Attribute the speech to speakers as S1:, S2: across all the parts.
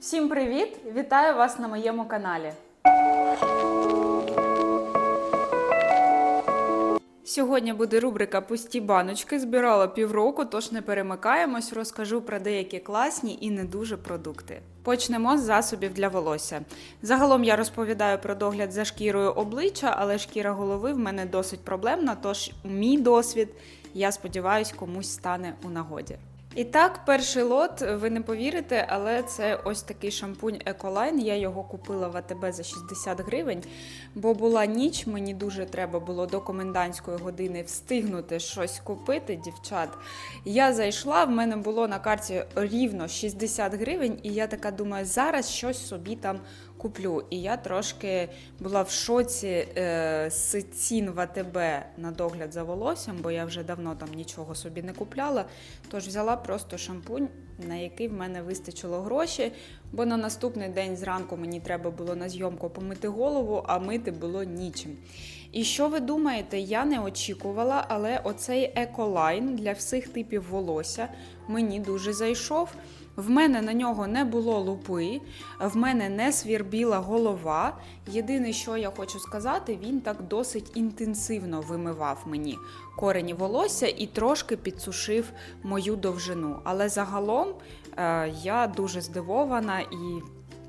S1: Всім привіт! Вітаю вас на моєму каналі. Сьогодні буде рубрика Пусті баночки. Збирала півроку, тож не перемикаємось. Розкажу про деякі класні і не дуже продукти. Почнемо з засобів для волосся. Загалом я розповідаю про догляд за шкірою обличчя, але шкіра голови в мене досить проблемна. Тож мій досвід, я сподіваюся, комусь стане у нагоді. І так, перший лот, ви не повірите, але це ось такий шампунь Ecoline. Я його купила в АТБ за 60 гривень, бо була ніч, мені дуже треба було до комендантської години встигнути щось купити, дівчат. Я зайшла, в мене було на карті рівно 60 гривень, і я така думаю, зараз щось собі там куплю. І я трошки була в шоці е, з цін в АТБ на догляд за волоссям, бо я вже давно там нічого собі не купляла. Тож взяла просто шампунь, на який в мене вистачило гроші, бо на наступний день зранку мені треба було на зйомку помити голову, а мити було нічим. І що ви думаєте, я не очікувала, але оцей еколайн для всіх типів волосся мені дуже зайшов. В мене на нього не було лупи, в мене не свірбіла голова. Єдине, що я хочу сказати, він так досить інтенсивно вимивав мені корені волосся і трошки підсушив мою довжину. Але загалом е, я дуже здивована і.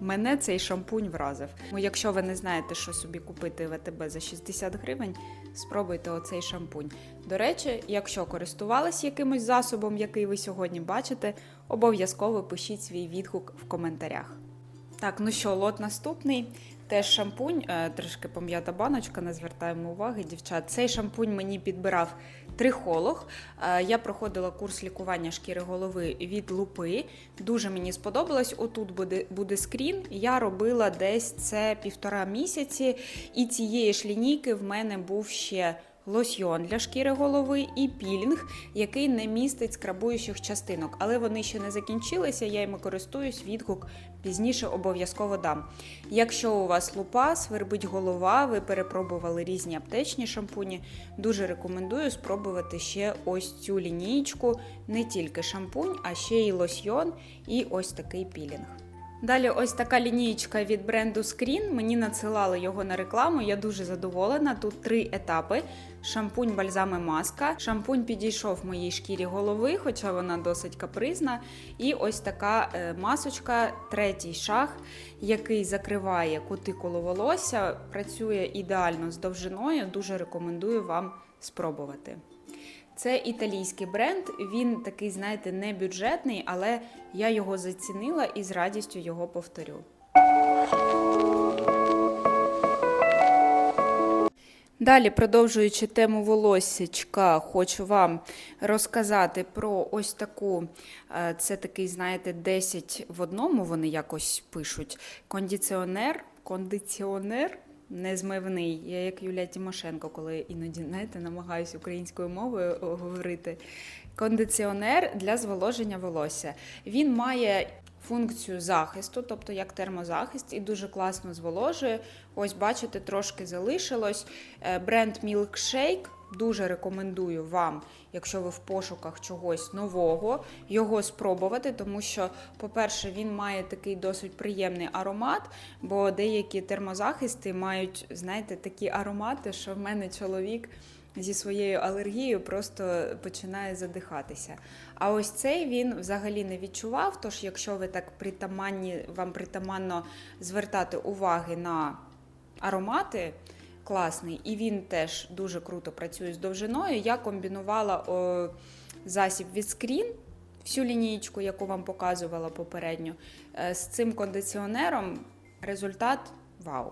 S1: Мене цей шампунь вразив. Ну, Якщо ви не знаєте, що собі купити в АТБ за 60 гривень, спробуйте оцей шампунь. До речі, якщо користувались якимось засобом, який ви сьогодні бачите, обов'язково пишіть свій відгук в коментарях. Так, ну що, лот наступний. Теж шампунь, е, трішки пом'ята баночка, не звертаємо уваги, дівчат. Цей шампунь мені підбирав трихолог. Е, Я проходила курс лікування шкіри голови від лупи. Дуже мені сподобалось. Отут буде, буде скрін. Я робила десь це півтора місяці, і цієї ж лінійки в мене був ще. Лосьйон для шкіри голови і пілінг, який не містить скрабуючих частинок, але вони ще не закінчилися. Я їми користуюсь. Відгук пізніше обов'язково дам. Якщо у вас лупа, свербить голова, ви перепробували різні аптечні шампуні, дуже рекомендую спробувати ще ось цю лінійку, не тільки шампунь, а ще й лосьйон і ось такий пілінг. Далі ось така лінієчка від бренду Screen. Мені надсилали його на рекламу. Я дуже задоволена. Тут три етапи: шампунь, бальзам і маска. Шампунь підійшов моїй шкірі голови, хоча вона досить капризна. І ось така е, масочка, третій шаг, який закриває кутикулу волосся. Працює ідеально з довжиною. Дуже рекомендую вам спробувати. Це італійський бренд. Він такий, знаєте, не бюджетний, але я його зацінила і з радістю його повторю. Далі, продовжуючи тему волоссячка, хочу вам розказати про ось таку, е, це такий, знаєте, 10 в одному вони якось пишуть. Кондиціонер, кондиціонер незмивний. Я як Юлія Тимошенко, коли іноді знаєте, намагаюся українською мовою говорити. Кондиціонер для зволоження волосся. Він має функцію захисту, тобто як термозахист, і дуже класно зволожує. Ось, бачите, трошки залишилось. Е, Бренд Milkshake. Дуже рекомендую вам, якщо ви в пошуках чогось нового, його спробувати, тому що, по-перше, він має такий досить приємний аромат, бо деякі термозахисти мають, знаєте, такі аромати, що в мене чоловік зі своєю алергією просто починає задихатися. А ось цей він взагалі не відчував. Тож, якщо ви так притаманні, вам притаманно звертати уваги на аромати. Класний, і він теж дуже круто працює з довжиною. Я комбінувала о, засіб від скрін, всю лінієчку, яку вам показувала попередньо, е, з цим кондиціонером. Результат вау.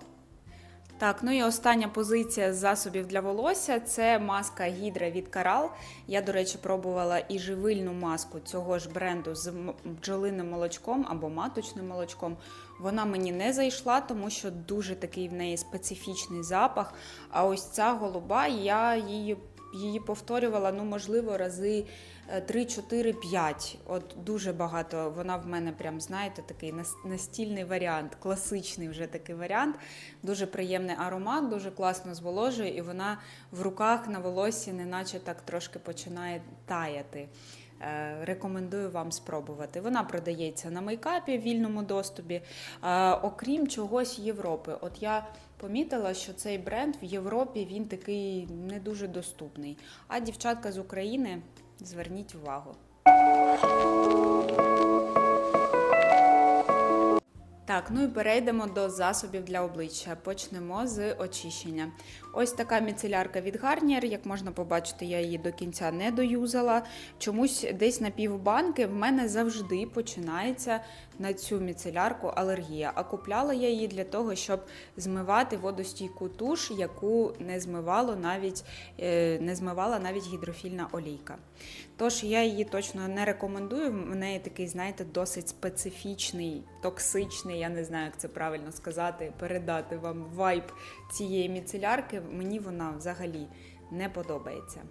S1: Так, ну і остання позиція з засобів для волосся це маска гідра від Карал. Я, до речі, пробувала і живильну маску цього ж бренду з бджолиним молочком або маточним молочком. Вона мені не зайшла, тому що дуже такий в неї специфічний запах. А ось ця голуба, я її, її повторювала, ну, можливо, рази. 3, 4, 5. От дуже багато. Вона в мене прям, знаєте, такий настільний варіант, класичний вже такий варіант. Дуже приємний аромат, дуже класно зволожує, і вона в руках на волоссі, неначе так трошки починає таяти. Е, Рекомендую вам спробувати. Вона продається на мейкапі в вільному доступі, е, окрім чогось Європи. От я помітила, що цей бренд в Європі він такий не дуже доступний. А дівчатка з України, зверніть увагу. Так, ну і перейдемо до засобів для обличчя. Почнемо з очищення. Ось така міцелярка від Garnier. Як можна побачити, я її до кінця не доюзала. Чомусь десь на півбанки в мене завжди починається на цю міцелярку алергія. А купляла я її для того, щоб змивати водостійку туш, яку не змивало навіть е, не змивала навіть гідрофільна олійка. Тож я її точно не рекомендую. В неї такий, знаєте, досить специфічний, токсичний, я не знаю, як це правильно сказати, передати вам вайб цієї міцелярки. Мені вона взагалі не подобається.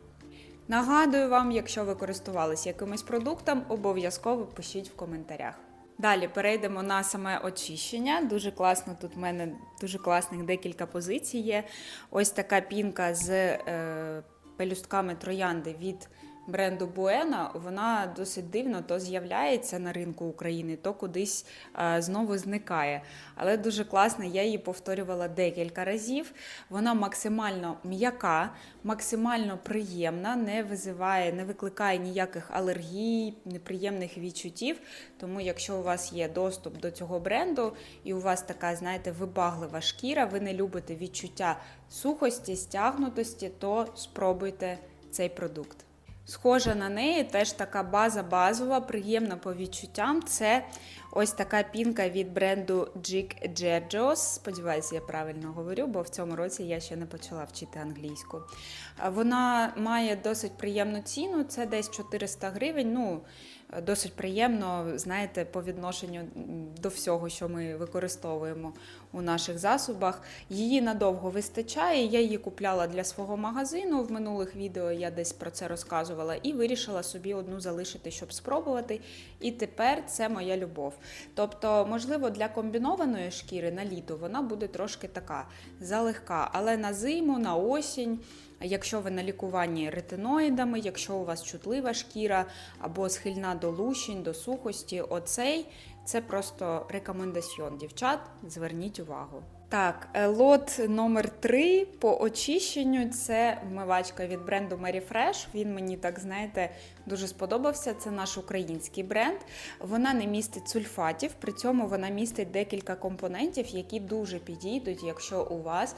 S1: Нагадую вам, якщо ви користувалися якимось продуктом, обов'язково пишіть в коментарях. Далі перейдемо на саме очищення. Дуже класно, тут в мене дуже класних декілька позицій є. Ось така пінка з е, пелюстками троянди від бренду Буена. Вона досить дивно то з'являється на ринку України, то кудись е, знову зникає. Але дуже класна, я її повторювала декілька разів. Вона максимально м'яка, максимально приємна, не визиває, не викликає ніяких алергій, неприємних відчуттів. Тому, якщо у вас є доступ до цього бренду, і у вас така, знаєте, вибаглива шкіра, ви не любите відчуття сухості, стягнутості, то спробуйте цей продукт. Схожа на неї теж така база базова, приємна по відчуттям. Це ось така пінка від бренду Jig Gergios. Сподіваюся, я правильно говорю, бо в цьому році я ще не почала вчити англійську. Вона має досить приємну ціну, це десь 400 гривень. Ну, досить приємно, знаєте, по відношенню до всього, що ми використовуємо у наших засобах. Її надовго вистачає. Я її купляла для свого магазину. В минулих відео я десь про це розказувала і вирішила собі одну залишити, щоб спробувати. І тепер це моя любов. Тобто, можливо, для комбінованої шкіри на літо вона буде трошки така залегка, але на зиму, на осінь. Якщо ви на лікуванні ретиноїдами, якщо у вас чутлива шкіра або схильна до лущень, до сухості, оцей це просто рекомендаціон. Дівчат, зверніть увагу. Так, е, лот номер 3 по очищенню це вмивачка від бренду Mary Fresh. Він мені так знаєте дуже сподобався. Це наш український бренд. Вона не містить сульфатів, при цьому вона містить декілька компонентів, які дуже підійдуть, якщо у вас.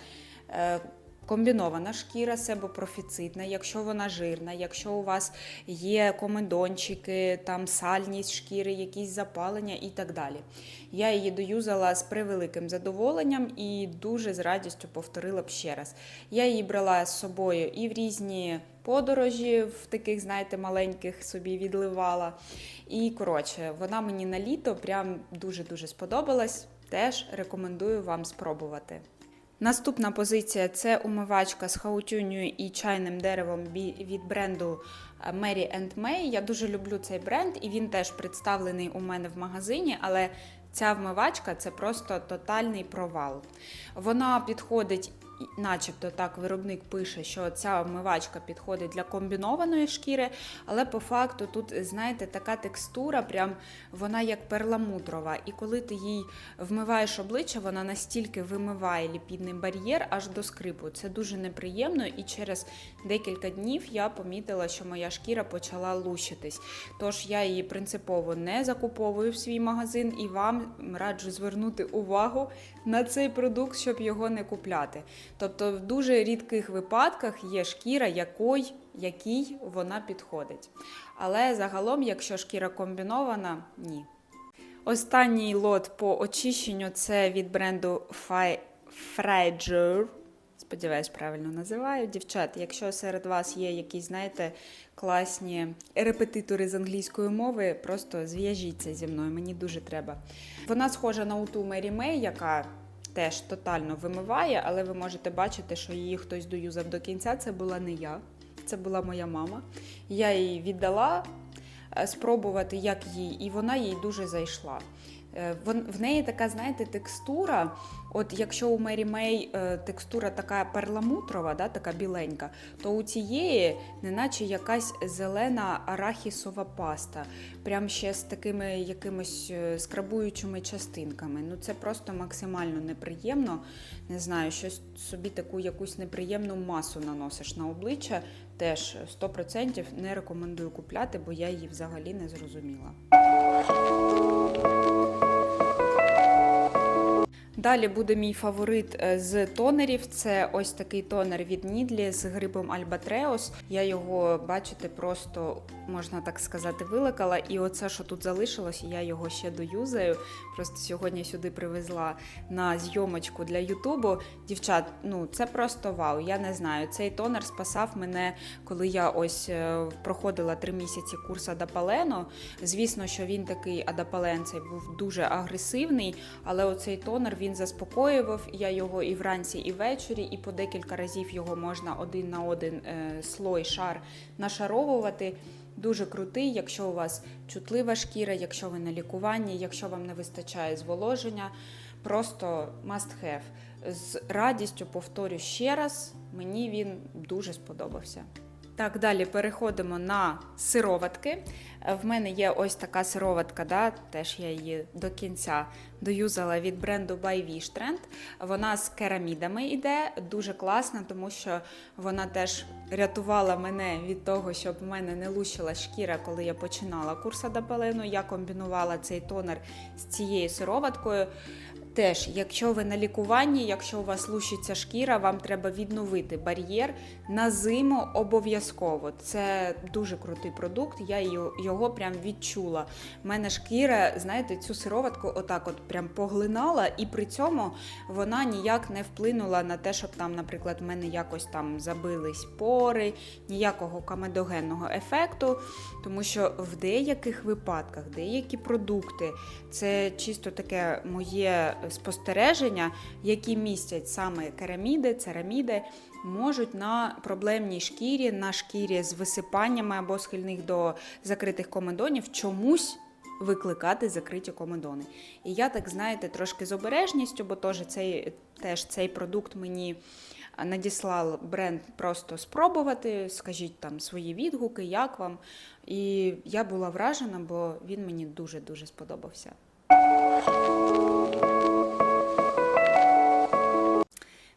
S1: Комбінована шкіра себопрофіцитна, якщо вона жирна, якщо у вас є комедончики, там сальність шкіри, якісь запалення і так далі. Я її доюзала з превеликим задоволенням і дуже з радістю повторила б ще раз. Я її брала з собою і в різні подорожі, в таких, знаєте, маленьких собі відливала. І коротше, вона мені на літо прям дуже-дуже сподобалась. Теж рекомендую вам спробувати. Наступна позиція це умивачка з хаутюнею і чайним деревом від бренду е, Mary May. Я дуже люблю цей бренд, і він теж представлений у мене в магазині, але ця вмивачка це просто тотальний провал. Вона підходить. Начебто так виробник пише, що ця вмивачка підходить для комбінованої шкіри, але по факту тут, знаєте, така текстура, прям вона як перламутрова. І коли ти їй вмиваєш обличчя, вона настільки вимиває ліпідний бар'єр аж до скрипу. Це дуже неприємно, і через декілька днів я помітила, що моя шкіра почала лущитись. Тож я її принципово не закуповую в свій магазин і вам раджу звернути увагу на цей продукт, щоб його не купляти. Тобто, в дуже рідких випадках є шкіра, якої, якій вона підходить. Але загалом, якщо шкіра комбінована, ні. Останній лот по очищенню це від бренду Frager. Сподіваюсь, правильно називаю. Дівчат, якщо серед вас є якісь, знаєте, класні репетитори з англійської мови, просто зв'яжіться зі мною, мені дуже треба. Вона схожа на уту Мері Мей, яка теж тотально вимиває, але ви можете бачити, що її хтось доюзав до кінця. Це була не я, це була моя мама. Я її віддала е, спробувати, як їй, і вона їй дуже зайшла. Е, В неї така, знаєте, текстура. От якщо у Мері Мей е, текстура така перламутрова, да, така біленька, то у цієї неначе якась зелена арахісова паста. Прям ще з такими якимось е, скрабуючими частинками. Ну це просто максимально неприємно. Не знаю, щось собі таку якусь неприємну масу наносиш на обличчя. Теж 100% не рекомендую купляти, бо я її взагалі не зрозуміла. Далі буде мій фаворит е, з тонерів. Це ось такий тонер від Нідлі з грибом Альбатреос. Я його, бачите, просто можна так сказати, виликала. І оце, що тут залишилось, я його ще доюзаю. Просто сьогодні сюди привезла на зйомочку для Ютубу. Дівчат, ну це просто вау. Я не знаю. Цей тонер спасав мене, коли я ось е, проходила три місяці курс Адапалену. Звісно, що він такий Адапален цей був дуже агресивний, але оцей тонер він заспокоював. Я його і вранці, і ввечері, і по декілька разів його можна один на один е, слой шар нашаровувати. Дуже крутий, якщо у вас чутлива шкіра, якщо ви на лікуванні, якщо вам не вистачає зволоження, просто must have. З радістю повторю ще раз, мені він дуже сподобався. Так, далі переходимо на сироватки. Е, В мене є ось така сироватка, да, теж я її до кінця доюзала від бренду By Trend. Вона з керамідами йде, дуже класна, тому що вона теж рятувала мене від того, щоб в мене не лущила шкіра, коли я починала курс Адапалену. Я комбінувала цей тонер з цією сироваткою. Теж, якщо ви на лікуванні, якщо у вас лущиться шкіра, вам треба відновити бар'єр на зиму обов'язково. Це дуже крутий продукт. Я його, прям відчула. У мене шкіра, знаєте, цю сироватку отак от прям поглинала, і при цьому вона ніяк не вплинула на те, щоб там, наприклад, в мене якось там забились пори, ніякого камедогенного ефекту. Тому що в деяких випадках деякі продукти це чисто таке моє спостереження, які містять саме кераміди, цераміди, можуть на проблемній шкірі, на шкірі з висипаннями або схильних до закритих комедонів чомусь. Викликати закриті комедони. І я так знаєте, трошки з обережністю, бо теж цей, теж цей продукт мені надіслав бренд просто спробувати, скажіть там свої відгуки, як вам. І я була вражена, бо він мені дуже-дуже сподобався.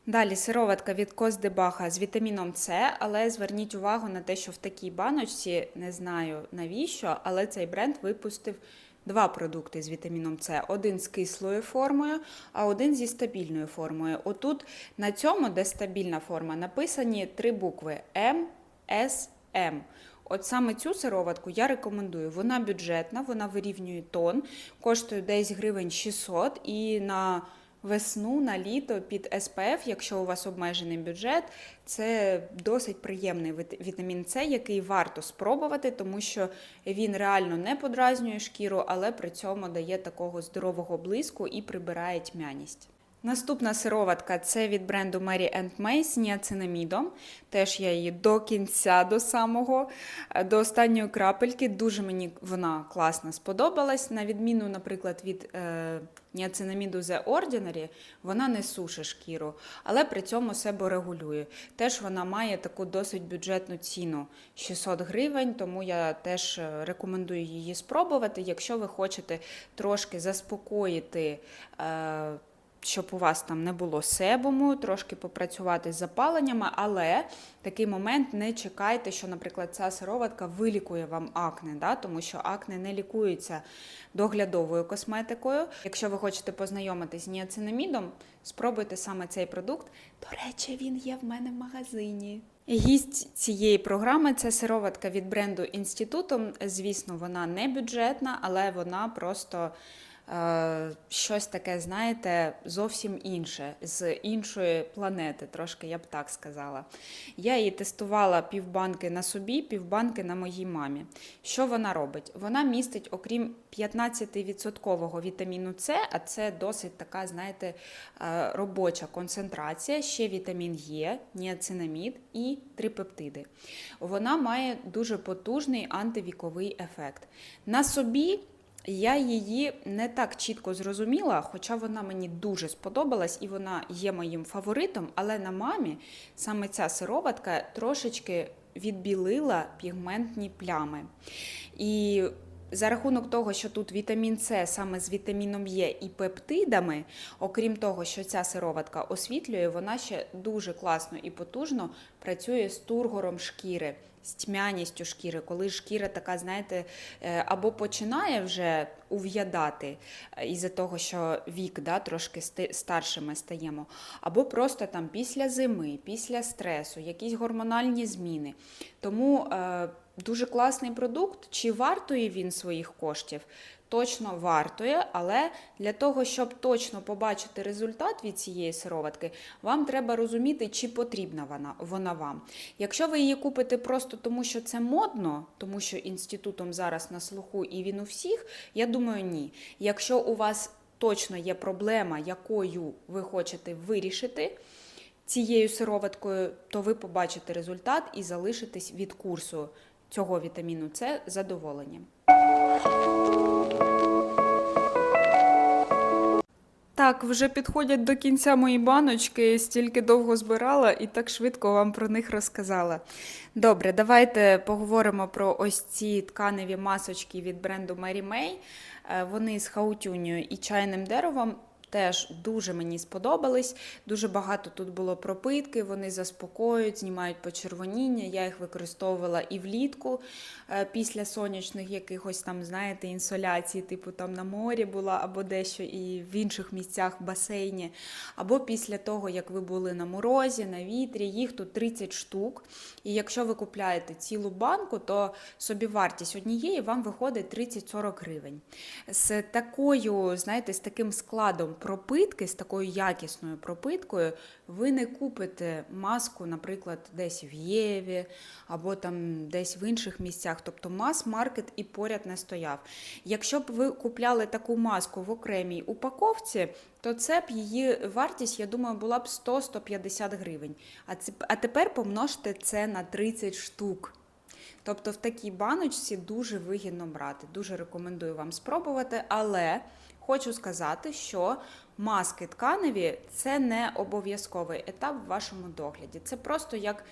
S1: Далі сироватка від Коздебаха з вітаміном С, але зверніть увагу на те, що в такій баночці, не знаю навіщо, але цей бренд випустив два продукти з вітаміном С. Один з кислою формою, а один зі стабільною формою. Отут на цьому, де стабільна форма, написані три букви М, С, М. От саме цю сироватку я рекомендую. Вона бюджетна, вона вирівнює тон, коштує десь гривень 600 і на весну, на літо під СПФ, якщо у вас обмежений бюджет, це досить приємний вітамін С, який варто спробувати, тому що він реально не подразнює шкіру, але при цьому дає такого здорового блиску і прибирає тьмяність. Наступна сироватка це від бренду Mary May з ніацинамідом. Теж я її до кінця, до самого, е, до останньої крапельки. Дуже мені вона класно сподобалась. На відміну, наприклад, від е, ніацинаміду The Ordinary, вона не сушить шкіру, але при цьому себе регулює. Теж вона має таку досить бюджетну ціну 600 гривень, тому я теж е, рекомендую її спробувати, якщо ви хочете трошки заспокоїти. Е, щоб у вас там не було себуму, трошки попрацювати з запаленнями, але такий момент не чекайте, що, наприклад, ця сироватка вилікує вам акне, да? тому що акне не лікується доглядовою косметикою. Якщо ви хочете познайомитись з ніацинамідом, спробуйте саме цей продукт. До речі, він є в мене в магазині. Гість цієї програми це сироватка від бренду Інститутом. Звісно, вона не бюджетна, але вона просто щось таке, знаєте, зовсім інше, з іншої планети, трошки я б так сказала. Я її тестувала півбанки на собі, півбанки на моїй мамі. Що вона робить? Вона містить, окрім 15% вітаміну С, а це досить така, знаєте, е, робоча концентрація, ще вітамін Е, ніацинамід і трипептиди. Вона має дуже потужний антивіковий ефект. На собі Я її не так чітко зрозуміла, хоча вона мені дуже сподобалась і вона є моїм фаворитом, але на мамі саме ця сироватка трошечки відбілила пігментні плями. І за рахунок того, що тут вітамін С саме з вітаміном Е і пептидами, окрім того, що ця сироватка освітлює, вона ще дуже класно і потужно працює з тургором шкіри, з тьмяністю шкіри, коли шкіра така, знаєте, е, або починає вже ув'ядати е, із-за того, що вік да, трошки старшими стаємо, або просто там після зими, після стресу, якісь гормональні зміни. Тому е, дуже класний продукт. Чи вартує він своїх коштів? Точно вартує, але для того, щоб точно побачити результат від цієї сироватки, вам треба розуміти, чи потрібна вона, вона вам. Якщо ви її купите просто тому, що це модно, тому що інститутом зараз на слуху і він у всіх, я думаю, ні. Якщо у вас точно є проблема, якою ви хочете вирішити, цією сироваткою, то ви побачите результат і залишитесь від курсу цього вітаміну С задоволенням. Так, вже підходять до кінця мої баночки, стільки довго збирала і так швидко вам про них розказала. Добре, давайте поговоримо про ось ці тканеві масочки від бренду Mary May. Е, Вони з хаутюнею і чайним деревом. Теж дуже мені сподобались. Дуже багато тут було пропитки, вони заспокоюють, знімають почервоніння. Я їх використовувала і влітку е, після сонячних якихось там, знаєте, інсоляцій, типу там на морі була, або дещо і в інших місцях в басейні. Або після того, як ви були на морозі, на вітрі, їх тут 30 штук. І якщо ви купляєте цілу банку, то собівартість однієї вам виходить 30-40 гривень. З такою, знаєте, з таким складом пропитки, з такою якісною пропиткою, ви не купите маску, наприклад, десь в Єві або там десь в інших місцях. Тобто мас-маркет і поряд не стояв. Якщо б ви купляли таку маску в окремій упаковці, то це б її вартість, я думаю, була б 100-150 гривень. А, це, а тепер помножте це на 30 штук. Тобто в такій баночці дуже вигідно брати. Дуже рекомендую вам спробувати, але хочу сказати, що маски тканеві це не обов'язковий етап в вашому догляді. Це просто як.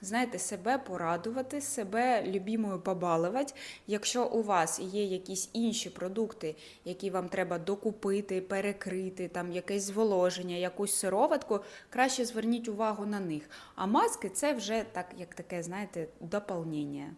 S1: Знаєте, себе порадувати, себе любімою побалувати. Якщо у вас є якісь інші продукти, які вам треба докупити, перекрити, там якесь зволоження, якусь сироватку, краще зверніть увагу на них. А маски це вже так, як таке, знаєте, доповнення.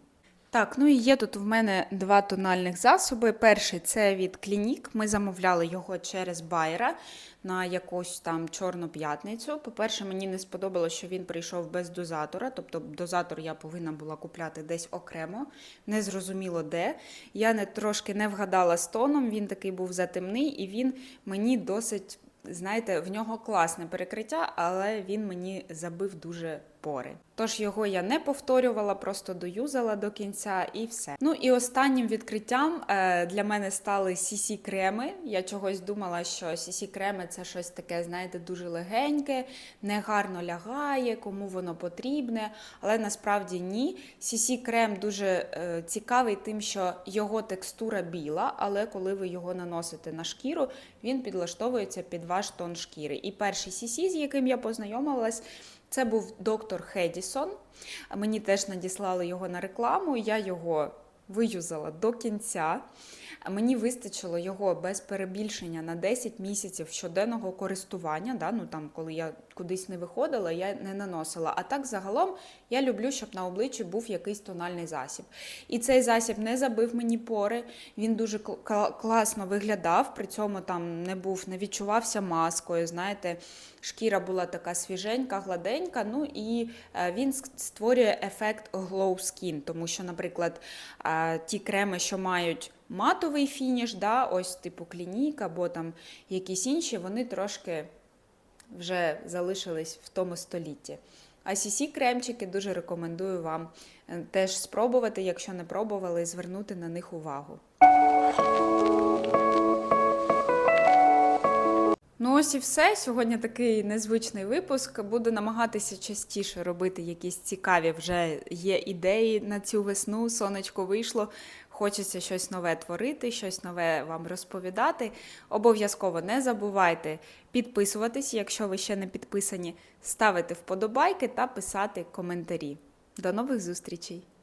S1: Так, ну і є тут в мене два тональних засоби. Перший це від Клінік. Ми замовляли його через Байера на якусь там чорну п'ятницю. По-перше, мені не сподобалося, що він прийшов без дозатора, тобто дозатор я повинна була купляти десь окремо, не зрозуміло де. Я не трошки не вгадала з тоном, він такий був затемний, і він мені досить. Знаєте, в нього класне перекриття, але він мені забив дуже пори. Тож його я не повторювала, просто доюзала до кінця і все. Ну і останнім відкриттям е, для мене стали cc креми Я чогось думала, що cc креми це щось таке, знаєте, дуже легеньке, не гарно лягає, кому воно потрібне. Але насправді ні. cc крем дуже е, цікавий тим, що його текстура біла, але коли ви його наносите на шкіру, він підлаштовується під ваш тон шкіри. І перший cc, з яким я познайомилась, це був доктор Хедісон. Мені теж надіслали його на рекламу. Я його виюзала до кінця. Мені вистачило його без перебільшення на 10 місяців щоденного користування. Да? Ну, там, Коли я кудись не виходила, я не наносила. А так загалом я люблю, щоб на обличчі був якийсь тональний засіб. І цей засіб не забив мені пори, він дуже кл- класно виглядав, при цьому там не був, не відчувався маскою. Знаєте, шкіра була така свіженька, гладенька. Ну і е, він створює ефект glow skin, тому що, наприклад, ті креми, що мають матовий фініш, да, ось типу клінік або там якісь інші, вони трошки вже залишились в тому столітті. А cc кремчики дуже рекомендую вам е, теж спробувати, якщо не пробували, звернути на них увагу. Ну ось і все. Сьогодні такий незвичний випуск. Буду намагатися частіше робити якісь цікаві вже є ідеї на цю весну. Сонечко вийшло. Хочеться щось нове творити, щось нове вам розповідати. Обов'язково не забувайте підписуватись, якщо ви ще не підписані, ставити вподобайки та писати коментарі. До нових зустрічей!